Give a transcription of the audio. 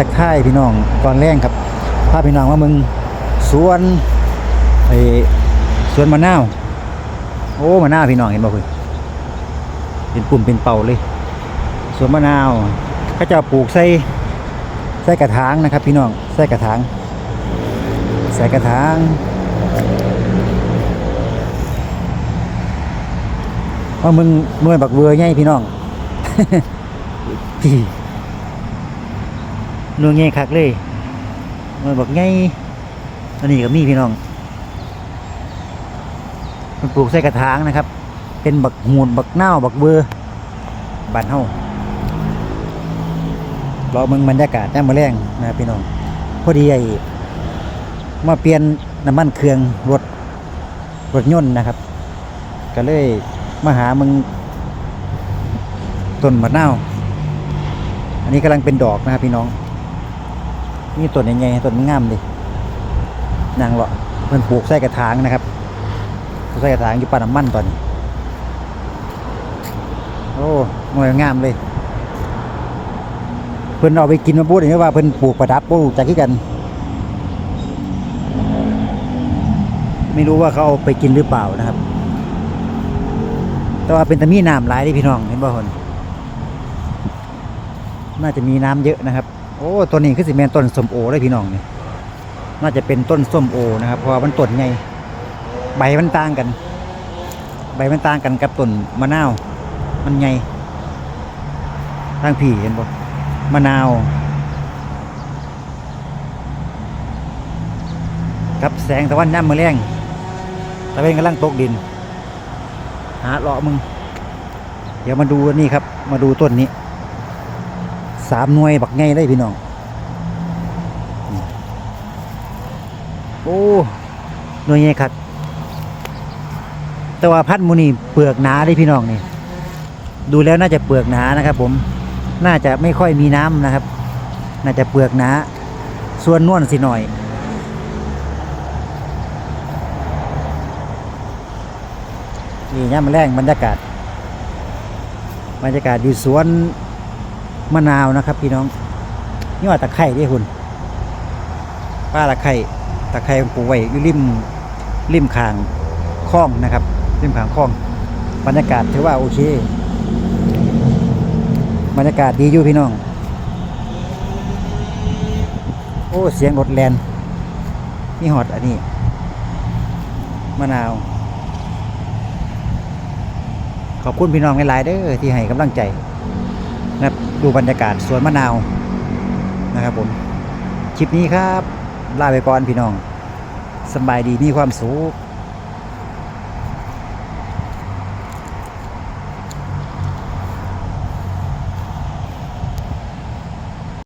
ทักทายพี่น้องก่อนแรงครับพาพี่น้องว่ามึงสวนไอ้สวนมะนาวโอ้มะนาวพี่น้องเห็นบ่เพิ่นเป็นปุ่มเป็นเป่าเลยสวนมะนาวเขาจะปลูกใส่ใส่กระถางนะครับ พี่น้องใส่กระถางใส่กระถางว่ามึงหน่วยบักเวอไงพี่น้องพี่ นัวเงี้ยคักเลยมันบอกไงอันนี้ก็มีพี่น้อง มันปลูกใส่กระถางนะครับ เป็นบักหูนบักเน่าบักเบอร์บานเฮารอมึงบรรยากาศแน่มาแรงนะพี่น้อง พอดีไอ้มาเปลี่ยนน้ำมันเครื่องรถรถยนต์นะครับ ก็เลยมาหามึงต้นมะนาว อันนี้กำลังเป็นดอกนะครับพี่น้อง นี่ต้นใหญ่ๆต้นมันงามดินางเลาะเพิ่นปลูกใส่กระถางนะครับใส่กระถางอยู่ป่าน้ำมันตอนนี้โอ้หน่วยงามเลย เพิ่นเอาไปกินมาพูดอย่างนี้ว่าเพิ่นปลูกประดับปลูกจากที่กัน ไม่รู้ว่าเขาเอาไปกินหรือเปล่านะครับ แต่ว่าเป็นตะมีน้ำหลายเดิพี่น้องเห็นบ่คนน่าจะมีน้ำเยอะนะครับ โอ้ต้นนี้คือสิแมนต้นส้มโอเลยพี่น้องนี่น่าจะเป็นต้นส้มโอนะครับ เพราะว่ามันต้นใหญ่ใบมันต่างกัน ใบมันต่างกันกับต้นมะนาวมันใหญ่ทางผีเห็นบ่มะนาวกับแสงตะวันย่ำมือแรงตะเวนกำลังตกดิน หาเลาะมึง เดี๋ยวมาดูนี่ครับ มาดูต้นนี้ สามหน่วยบักไงเลยพี่น้อง โอ้หน่วยไงครับ แต่ว่าพัดมูนี่เปลือกหนาเลยพี่น้องนี่ ดูแล้วน่าจะเปลือกหนานะครับ ผม น่าจะไม่ค่อยมีน้ำนะครับ น่าจะเปลือกหนา ส่วนนวลสิหน่อยนี่ย่ามแรงบรรยากาศ บรรยากาศอยู่สวน มะนาวนะครับ พี่น้องนี่ว่าตะไคร่ที่คุณป้าตะไคร่ตะไคร่ปลูกไว้อยู่ริมริมขางคลองนะครับ ริมขางคลอง บรรยากาศถือว่าโอเค บรรยากาศดีอยู่พี่น้อง โอ้เสียงรถแลนนี่หอดอันนี้มะนาวขอบคุณพี่น้องหลายๆเด้อที่ให้กำลังใจ นะครับดูบรรยากาศสวนมะนาวนะครับผมคลิปนี้ครับลาไปก่อนพี่น้องสบายดีมีความสุข